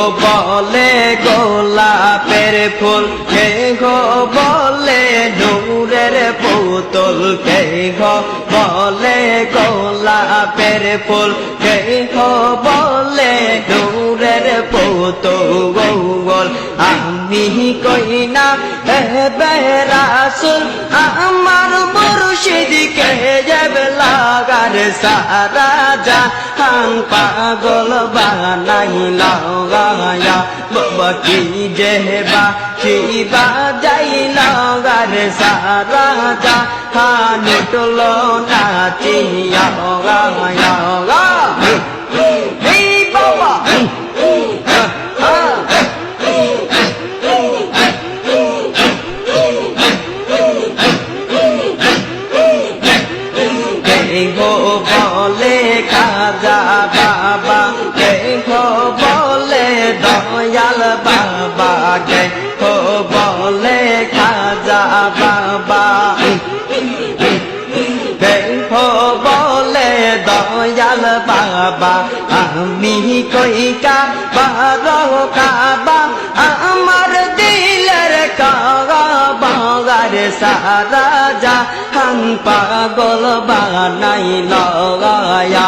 বলে গোলাপের ফুল, কে গো বলে নূরের পুতুল, কে গো বলে গোলাপের ফুল, কে গো বলে নূরের পুতুল আমি কই না বেরাসুল, আমার মুর্শিদ কে যাবে লাগার সারা জাহান পাগল বানাই লাগায়া বাবা কি যে বা কি বা যাই লাগার সারা জাহান টুলো নাচিয়া গায়া গা এই বাবা। কেহ বলে খাজা বাবা কেহ বলে খাজা বাবা। কেহ বলে দয়াল বাবা, আমি কইকা বারো কাবা, আমার দিলের কাবা বাগার সারা জাহান পাগল বানাই লগায়া।